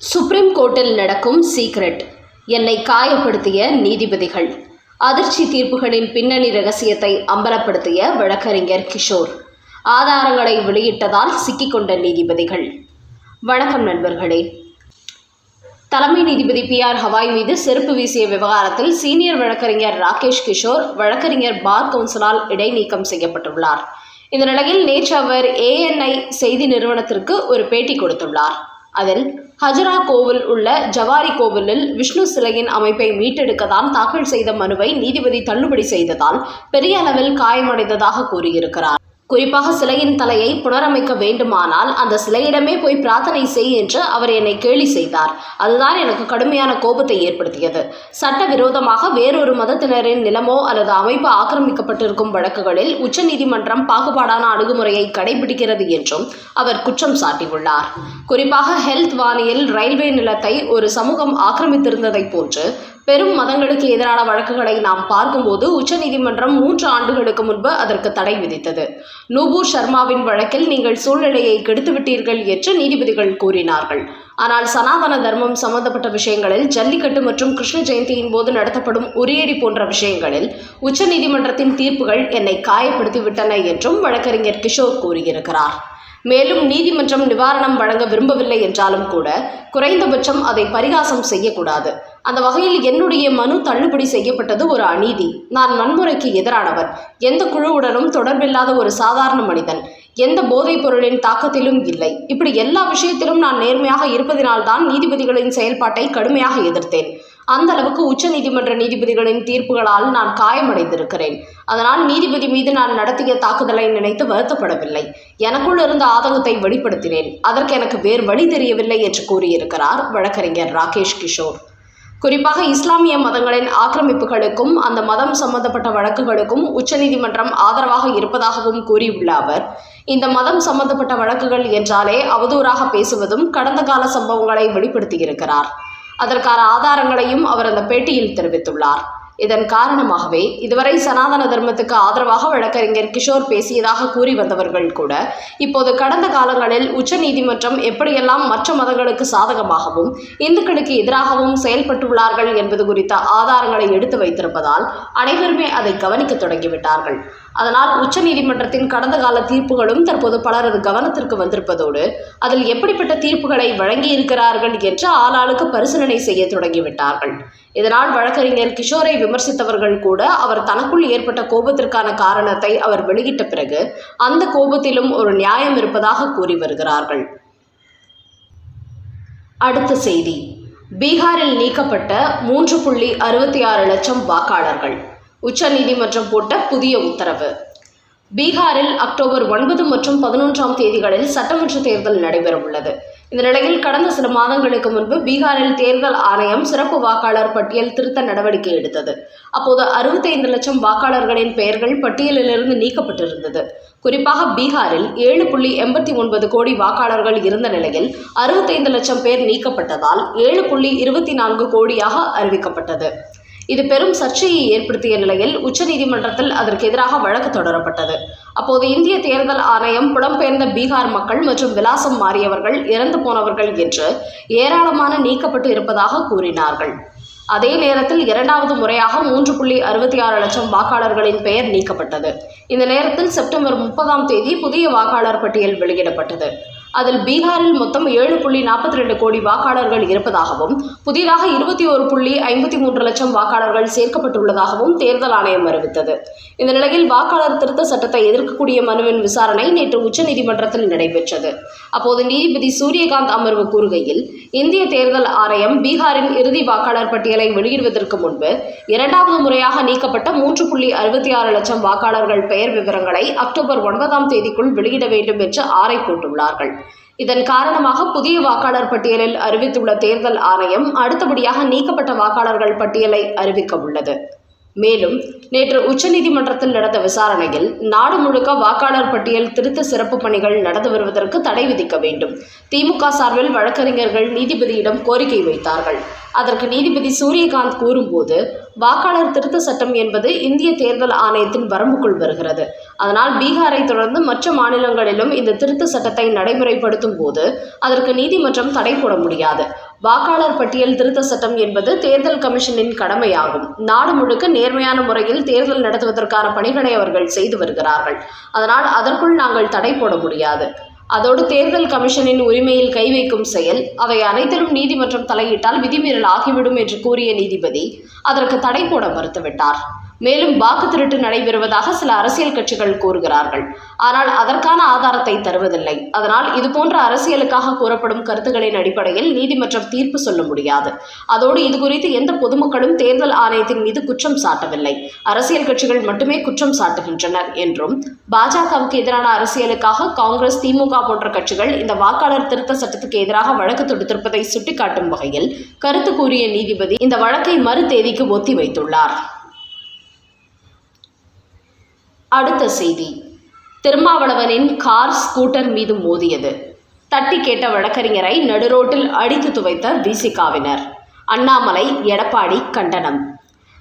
Supreme கோர்ட்டில் நடக்கும் secret. என்னை காயப்படுத்திய நீதிபதிகள். அதிர்ச்சி தீர்ப்புகளின் பின்னணி ரகசியத்தை அம்பலப்படுத்திய வழக்கறிஞர் கிஷோர். ஆதாரங்களை வெளியிட்டதால் சிக்கிக்கொண்ட நீதிபதிகள். வணக்கம் நண்பர்களே. தலைமை நீதிபதி பி ஆர் ஹவாய் மீது செருப்பு வீசிய விவகாரத்தில் சீனியர் வழக்கறிஞர் ராகேஷ் கிஷோர் வழக்கறிஞர் பார் கவுன்சிலால் இடைநீக்கம் செய்யப்பட்டுள்ளார். இந்த நிலையில் நேற்று அவர் ஏஎன்ஐ செய்தி நிறுவனத்திற்கு ஒரு பேட்டி கொடுத்துள்ளார். அதில் ஹஜரா கோவில் உள்ள ஜவாரி கோவிலில் விஷ்ணு சிலையின் அமைப்பை மீட்டெடுக்கதால் தாக்கல் செய்த மனுவை நீதிபதி தள்ளுபடி செய்ததால் பெரிய அளவில் காயமடைந்ததாக கூறியிருக்கிறார். குறிப்பாக சிலையின் தலையை புனரமைக்க வேண்டுமானால் அந்த சிலையிடமே போய் பிரார்த்தனை செய் என்று அவர் என்னை கேலி செய்தார். அதுதான் எனக்கு கடுமையான கோபத்தை ஏற்படுத்தியது. சட்டவிரோதமாக வேறொரு மதத்தினரின் நிலமோ அல்லது அமைப்பு ஆக்கிரமிக்கப்பட்டிருக்கும் வழக்குகளில் உச்சநீதிமன்றம் பாகுபாடான அணுகுமுறையை கடைபிடிக்கிறது என்றும் அவர் குற்றம் சாட்டியுள்ளார். குறிப்பாக ஹெல்த் வானியில் ரயில்வே நிலத்தை ஒரு சமூகம் ஆக்கிரமித்திருந்ததைப் போன்று பெரும் மதங்களுக்கு எதிரான வழக்குகளை நாம் பார்க்கும்போது உச்சநீதிமன்றம் மூன்று ஆண்டுகளுக்கு முன்பு அதற்கு தடை விதித்தது. நூபூர் சர்மாவின் வழக்கில் நீங்கள் சூழ்நிலையை கெடுத்துவிட்டீர்கள் என்று நீதிபதிகள் கூறினார்கள். ஆனால் சனாதன தர்மம் சம்பந்தப்பட்ட விஷயங்களில் ஜல்லிக்கட்டு மற்றும் கிருஷ்ண ஜெயந்தியின் போது நடத்தப்படும் உரியடி போன்ற விஷயங்களில் உச்சநீதிமன்றத்தின் தீர்ப்புகள் என்னை காயப்படுத்திவிட்டன என்றும் வழக்கறிஞர் கிஷோர் கூறியிருக்கிறார். மேலும் நீதிமன்றம் நிவாரணம் வழங்க விரும்பவில்லை என்றாலும் கூட குறைந்தபட்சம் அதை பரிகாசம் செய்யக்கூடாது. அந்த வகையில் என்னுடைய மனு தள்ளுபடி செய்யப்பட்டது ஒரு அநீதி. நான் வன்முறைக்கு எதிரானவன். எந்த குழுவுடனும் தொடர்பில்லாத ஒரு சாதாரண மனிதன். எந்த போதைப் பொருளின் தாக்கத்திலும் இல்லை. இப்படி எல்லா விஷயத்திலும் நான் நேர்மையாக இருப்பதினால்தான் நீதிபதிகளின் செயல்பாட்டை கடுமையாக எதிர்த்தேன். அந்த அளவுக்கு உச்ச நீதிமன்ற நீதிபதிகளின் தீர்ப்புகளால் நான் காயமடைந்திருக்கிறேன். அதனால் நீதிபதி மீது நான் நடத்திய தாக்குதலை நினைத்து வருத்தப்படவில்லை. எனக்குள் இருந்த ஆதங்கத்தை வெளிப்படுத்தினேன். அதற்கு எனக்கு வேறு வழி தெரியவில்லை என்று கூறியிருக்கிறார் வழக்கறிஞர் ராகேஷ் கிஷோர். குறிப்பாக இஸ்லாமிய மதங்களின் ஆக்கிரமிப்புகளுக்கும் அந்த மதம் சம்பந்தப்பட்ட வழக்குகளுக்கும் உச்சநீதிமன்றம் ஆதரவாக இருப்பதாகவும் கூறியுள்ள அவர் இந்த மதம் சம்பந்தப்பட்ட வழக்குகள் என்றாலே அவதூறாக பேசுவதும் கடந்த கால சம்பவங்களை வெளிப்படுத்தியிருக்கிறார். அதற்கான ஆதாரங்களையும் அவர் அந்த பேட்டியில் தெரிவித்துள்ளார். இதன் காரணமாகவே இதுவரை சனாதன தர்மத்துக்கு ஆதரவாக வழக்கறிஞர் கிஷோர் பேசியதாக கூறி வந்தவர்கள் கூட இப்போது கடந்த காலங்களில் உச்ச நீதிமன்றம் எப்படியெல்லாம் மற்ற மதங்களுக்கு சாதகமாகவும் இந்துக்களுக்கு எதிராகவும் செயல்பட்டுள்ளார்கள் என்பது குறித்த ஆதாரங்களை எடுத்து வைத்திருப்பதால் அனைவருமே அதை கவனிக்க தொடங்கிவிட்டார்கள். அதனால் உச்ச நீதிமன்றத்தின் கடந்த கால தீர்ப்புகளும் தற்போது பலரது கவனத்திற்கு வந்திருப்பதோடு அதில் எப்படிப்பட்ட தீர்ப்புகளை வழங்கியிருக்கிறார்கள் என்று ஆளாளுக்கு பரிசீலனை செய்ய தொடங்கிவிட்டார்கள். இதனால் வழக்கறிஞர் கிஷோரை விமர்சித்தவர்கள் கூட அவர் தனக்குள் ஏற்பட்ட கோபத்திற்கான காரணத்தை அவர் வெளியிட்ட பிறகு அந்த கோபத்திலும் ஒரு நியாயம் இருப்பதாக கூறி வருகிறார்கள். அடுத்த செய்தி. பீகாரில் நீக்கப்பட்ட மூன்று புள்ளி அறுபத்தி ஆறு லட்சம் வாக்காளர்கள். உச்சநீதிமன்றம் போட்ட புதிய உத்தரவு. பீகாரில் அக்டோபர் ஒன்பது மற்றும் பதினொன்றாம் தேதிகளில் சட்டமன்ற தேர்தல் நடைபெறவுள்ளது. இந்த நிலையில் கடந்த சில மாதங்களுக்கு முன்பு பீகாரில் தேர்தல் ஆணையம் சிறப்பு வாக்காளர் பட்டியல் திருத்த நடவடிக்கை எடுத்தது. அப்போது அறுபத்தைந்து லட்சம் வாக்காளர்களின் பெயர்கள் பட்டியலிலிருந்து நீக்கப்பட்டிருந்தது. குறிப்பாக பீகாரில் ஏழு புள்ளி எண்பத்தி ஒன்பது கோடி வாக்காளர்கள் இருந்த நிலையில் அறுபத்தைந்து லட்சம் பேர் நீக்கப்பட்டதால் ஏழு புள்ளி இருபத்தி நான்கு கோடியாக அறிவிக்கப்பட்டது. இது பெரும் சர்ச்சையை ஏற்படுத்திய நிலையில் உச்சநீதிமன்றத்தில் அதற்கு எதிராக வழக்கு தொடரப்பட்டது. அப்போது இந்திய தேர்தல் ஆணையம் புலம்பெயர்ந்த பீகார் மக்கள் மற்றும் விலாசம் மாறியவர்கள் இறந்து போனவர்கள் என்று ஏராளமான நீக்கப்பட்டு இருப்பதாக கூறினார்கள். அதே நேரத்தில் இரண்டாவது முறையாக மூன்று புள்ளி அறுபத்தி ஆறு லட்சம் வாக்காளர்களின் பெயர் நீக்கப்பட்டது. இந்த நேரத்தில் செப்டம்பர் முப்பதாம் தேதி புதிய வாக்காளர் பட்டியல் வெளியிடப்பட்டது. அதில் பீகாரில் மொத்தம் ஏழு புள்ளி நாற்பத்தி ரெண்டு கோடி வாக்காளர்கள் இருப்பதாகவும் புதிதாக இருபத்தி ஒரு புள்ளி ஐம்பத்தி மூன்று லட்சம் வாக்காளர்கள் சேர்க்கப்பட்டுள்ளதாகவும் தேர்தல் ஆணையம் அறிவித்தது. இந்த நிலையில் வாக்காளர் திருத்த சட்டத்தை எதிர்க்கக்கூடிய மனுவின் விசாரணை நேற்று உச்சநீதிமன்றத்தில் நடைபெற்றது. அப்போது நீதிபதி சூரியகாந்த் அமர்வு கூறுகையில் இந்திய தேர்தல் ஆணையம் பீகாரின் இறுதி வாக்காளர் பட்டியலை வெளியிடுவதற்கு முன்பு இரண்டாவது முறையாக நீக்கப்பட்ட மூன்று புள்ளி அறுபத்தி ஆறு லட்சம் வாக்காளர்கள் பெயர் விவரங்களை அக்டோபர் ஒன்பதாம் தேதிக்குள் வெளியிட வேண்டும் என்று ஆரை போட்டுள்ளார்கள். இதன் காரணமாக புதிய வாக்காளர் பட்டியலில் அறிவித்துள்ள தேர்தல் ஆணையம் அடுத்தபடியாக நீக்கப்பட்ட வாக்காளர்கள் பட்டியலை அறிவிக்க உள்ளது. மேலும் நேற்று உச்சநீதிமன்றத்தில் நடந்த விசாரணையில் நாடு முழுக்க வாக்காளர் பட்டியல் திருத்த சிறப்பு பணிகள் நடந்து வருவதற்கு தடை விதிக்க வேண்டும். திமுக சார்பில் வழக்கறிஞர்கள் நீதிபதியிடம் கோரிக்கை வைத்தார்கள். அதற்கு நீதிபதி சூரியகாந்த் கூறும்போது வாக்காளர் திருத்த சட்டம் என்பது இந்திய தேர்தல் ஆணையத்தின் வரம்புக்குள் வருகிறது. அதனால் பீகாரை தொடர்ந்து மற்ற மாநிலங்களிலும் இந்த திருத்த சட்டத்தை நடைமுறைப்படுத்தும் போது அதற்கு நீதிமன்றம் தடை போட முடியாது. வாக்காளர் பட்டியல் திருத்த சட்டம் என்பது தேர்தல் கமிஷனின் கடமையாகும். நாடு முழுக்க நேர்மையான முறையில் தேர்தல் நடத்துவதற்கான பணிகளை அவர்கள் செய்து வருகிறார்கள். அதனால் அதற்குள் நாங்கள் தடை போட முடியாது. அதோடு தேர்தல் கமிஷனின் உரிமையில் கை வைக்கும் செயல் அவை அனைத்திலும் நீதிமன்றம் தலையிட்டால் விதிமீறல் ஆகிவிடும் என்று கூறிய நீதிபதி அதற்கு தடை போட மறுத்துவிட்டார். மேலும் வாக்கு திருட்டு நடைபெறுவதாக சில அரசியல் கட்சிகள் கூறுகிறார்கள். ஆனால் அதற்கான ஆதாரத்தை தருவதில்லை. அதனால் இதுபோன்ற அரசியலுக்காக கூறப்படும் கருத்துக்களின் அடிப்படையில் நீதிமன்றம் தீர்ப்பு சொல்ல முடியாது. அதோடு இது குறித்து எந்த பொதுமக்களும் தேர்தல் ஆணையத்தின் மீது குற்றம் சாட்டவில்லை. அரசியல் கட்சிகள் மட்டுமே குற்றம் சாட்டுகின்றனர் என்றும் பாஜகவுக்கு எதிரான அரசியலுக்காக காங்கிரஸ் திமுக போன்ற கட்சிகள் இந்த வாக்காளர் திருத்த சட்டத்துக்கு எதிராக வழக்கு தொடுத்திருப்பதை சுட்டிக்காட்டும் வகையில் கருத்து கூறிய நீதிபதி இந்த வழக்கை மறு தேதிக்கு ஒத்தி வைத்துள்ளார் அடுத்த செய்தி. திருமாவளவனின் கார் ஸ்கூட்டர் மீது மோதியது. தட்டி கேட்ட வழக்கறிஞரை நடுரோட்டில் அடித்து துவைத்த விசிகாவினர். அண்ணாமலை எடப்பாடி கண்டனம்.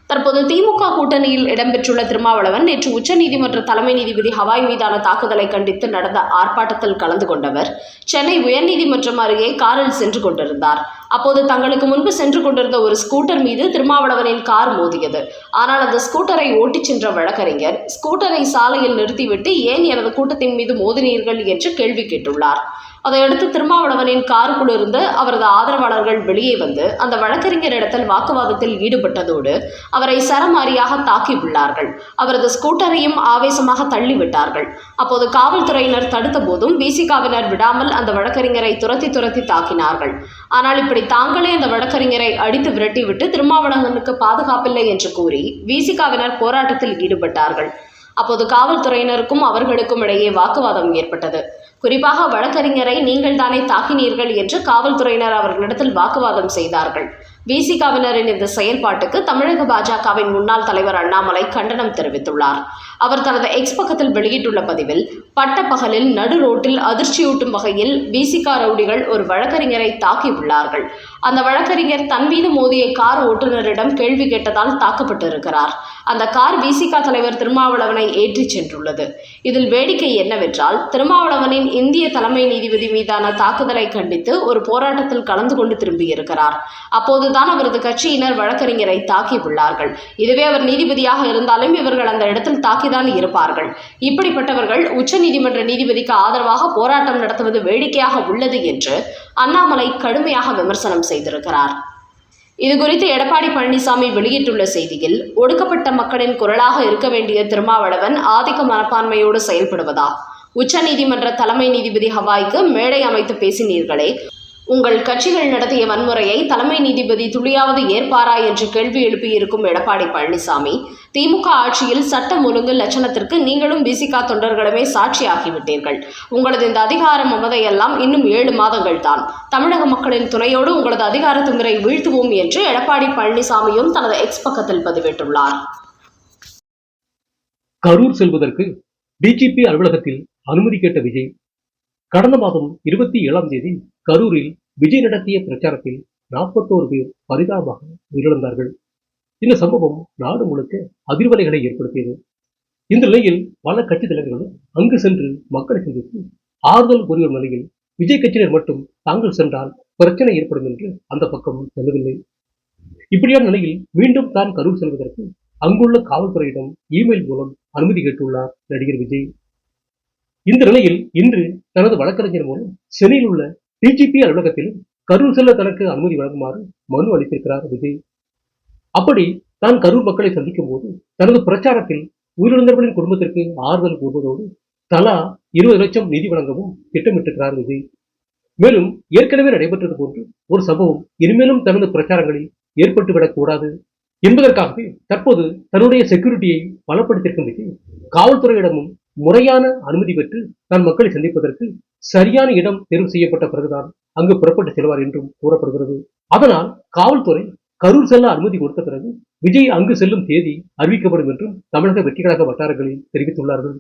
தற்போது திமுக கூட்டணியில் இடம்பெற்றுள்ள திருமாவளவன் நேற்று உச்சநீதிமன்ற தலைமை நீதிபதி ஹவாய் மீதான தாக்குதலை கண்டித்து நடந்த ஆர்ப்பாட்டத்தில் கலந்து கொண்டவர். சென்னை உயர்நீதிமன்றம் அருகே காரில் சென்று கொண்டிருந்தார். அப்போது தங்களுக்கு முன்பு சென்று கொண்டிருந்த ஒரு ஸ்கூட்டர் மீது திருமாவளவனின் கார் மோதியது. ஆனால் அந்த ஸ்கூட்டரை ஓட்டிச் சென்ற வழக்கறிஞர் ஸ்கூட்டரை சாலையில் நிறுத்திவிட்டு ஏன் எனது கூட்டத்தின் மீது மோதினீர்கள்? என்று கேள்வி கேட்டுள்ளார். அதையடுத்து திருமாவளவனின் காருக்குள் இருந்து அவரது ஆதரவாளர்கள் வெளியே வந்து அந்த வழக்கறிஞரிடத்தில் வாக்குவாதத்தில் ஈடுபட்டதோடு அவரை சரமாரியாக தாக்கியுள்ளார்கள் அவரது ஸ்கூட்டரையும் ஆவேசமாக தள்ளிவிட்டார்கள். அப்போது காவல்துறையினர் தடுத்த போதும் விசிகாவினர் விடாமல் அந்த வழக்கறிஞரை துரத்தி துரத்தி தாக்கினார்கள். ஆனால் இப்படி தாங்களே அந்த வழக்கறிஞரை அடித்து விரட்டிவிட்டு திருமாவளவனுக்கு பாதுகாப்பில்லை என்று கூறி விசிகாவினர் போராட்டத்தில் ஈடுபட்டார்கள். அப்போது காவல்துறையினருக்கும் அவர்களுக்கும் இடையே வாக்குவாதம் ஏற்பட்டது. குறிப்பாக வழக்கறிஞரை நீங்கள் தானே தாக்கினீர்கள் என்று காவல்துறையினர் அவர்களிடத்தில் வாக்குவாதம் செய்தார்கள். விசிகாவினரின் இந்த செயல்பாட்டுக்கு தமிழக பாஜகவின் முன்னாள் தலைவர் அண்ணாமலை கண்டனம் தெரிவித்துள்ளார். அவர் தனது எக்ஸ் பக்கத்தில் வெளியிட்டுள்ள பதிவில் பட்டப்பகலில் நடு ரோட்டில் அதிர்ச்சியூட்டும் வகையில் விசிகா ரவுடிகள் ஒரு வழக்கறிஞரை தாக்கியுள்ளார்கள். அந்த வழக்கறிஞர் தன் மீது மோதிய கார் ஓட்டுநரிடம் கேள்வி கேட்டதால் தாக்கப்பட்டிருக்கிறார். அந்த கார் விசிகா தலைவர் திருமாவளவனை ஏற்றிச் சென்றுள்ளது. இதில் வேடிக்கை என்னவென்றால் திருமாவளவனின் இந்திய தலைமை நீதிபதி மீதான தாக்குதலை கண்டித்து ஒரு போராட்டத்தில் கலந்து கொண்டு திரும்பியிருக்கிறார். அப்போதுதான் அவரது கட்சியினர் வழக்கறிஞரை தாக்கியுள்ளார்கள் இதுவே அவர் நீதிபதியாக இருந்தாலும் இவர்கள் அந்த இடத்தில் தாக்கிதான் இருப்பார்கள். இப்படிப்பட்டவர்கள் உச்சநீதிமன்ற நீதிபதிக்கு ஆதரவாக போராட்டம் நடத்துவது வேடிக்கையாக உள்ளது என்று அண்ணாமலை கடுமையாக விமர்சனம் செய்திருக்கிறார். இதுகுறித்து எடப்பாடி பழனிசாமி வெளியிட்டுள்ள செய்தியில் ஒடுக்கப்பட்ட மக்களின் குரலாக இருக்க வேண்டிய திருமாவளவன் ஆதிக்க மனப்பான்மையோடு செயல்படுவதா? உச்சநீதிமன்ற தலைமை நீதிபதி ஹவாய்க்கு மேடை அமைத்து பேசினீர்களே உங்கள் கட்சிகள் நடத்திய வன்முறையை தலைமை நீதிபதி துளியாவது ஏற்பாரா என்று கேள்வி எழுப்பியிருக்கும் எடப்பாடி பழனிசாமி திமுக ஆட்சியில் சட்டம் ஒழுங்கு லட்சணத்திற்கு நீங்களும் பிசிகா தொண்டர்களுமே சாட்சியாகிவிட்டீர்கள். உங்களது இந்த அதிகார மமதையெல்லாம் இன்னும் ஏழு மாதங்கள் தான். தமிழக மக்களின் துணையோடு உங்களது அதிகார திமிரை வீழ்த்துவோம் என்று எடப்பாடி பழனிசாமியும் தனது எக்ஸ் பக்கத்தில் பதிவிட்டுள்ளார். கரூர் செல்வதற்கு டிஜிபி அலுவலகத்தில் அனுமதி கேட்ட விஜய் கடந்த மாதம் இருபத்தி ஏழாம் தேதி கரூரில் விஜய் நடத்திய பிரச்சாரத்தில் நாற்பத்தோரு பேர் பரிதாபமாக உயிரிழந்தார்கள். இந்த சம்பவம் நாடு முழுக்க அதிர்வலைகளை ஏற்படுத்தியது. இந்த நிலையில் பல கட்சி தலைவர்களும் அங்கு சென்று மக்களை சந்தித்து ஆறுதல் கூறிய நிலையில் விஜய் கட்சியினர் மட்டும் தாங்கள் சென்றால் பிரச்சனை ஏற்படும் என்று அந்த பக்கம் செல்லவில்லை. இப்படியான நிலையில் மீண்டும் தான் கரூர் செல்வதற்கு அங்குள்ள காவல்துறையிடம் இமெயில் மூலம் அனுமதி கேட்டுள்ளார் நடிகர் விஜய். இந்த நிலையில் இன்று தனது வழக்கறிஞர் மூலம் சென்னையில் உள்ள டிஜிபி அலுவலகத்தில் கரூர் செல்ல தனக்கு அனுமதி வழங்குமாறு மனு அளித்திருக்கிறார் விஜய். அப்படி தான் கரூர் மக்களை சந்திக்கும் போது தனது பிரச்சாரத்தில் உயிரிழந்தவர்களின் குடும்பத்திற்கு ஆறுதல் கூறுவதோடு தலா இருபது லட்சம் நிதி வழங்கவும் திட்டமிட்டிருக்கிறார் விஜய். மேலும் ஏற்கனவே நடைபெற்றது போன்று ஒரு சம்பவம் இனிமேலும் தனது பிரச்சாரங்களில் ஏற்பட்டுவிடக் கூடாது என்பதற்காகவே தற்போது தன்னுடைய செக்யூரிட்டியை பலப்படுத்தியிருக்கும் விஜய். காவல்துறையிடமும் முறையான அனுமதி பெற்று தான் மக்களை சந்திப்பதற்கு சரியான இடம் தேர்வு செய்யப்பட்ட பிறகுதான் அங்கு புறப்பட்டு செல்வார் என்றும் கூறப்படுகிறது. அதனால் காவல்துறை கரூர் செல்ல அனுமதி கொடுத்த பிறகு விஜய் அங்கு செல்லும் தேதி அறிவிக்கப்படும் என்றும் தமிழக வெற்றி கழக வட்டாரங்களில் தெரிவித்துள்ளார்கள்.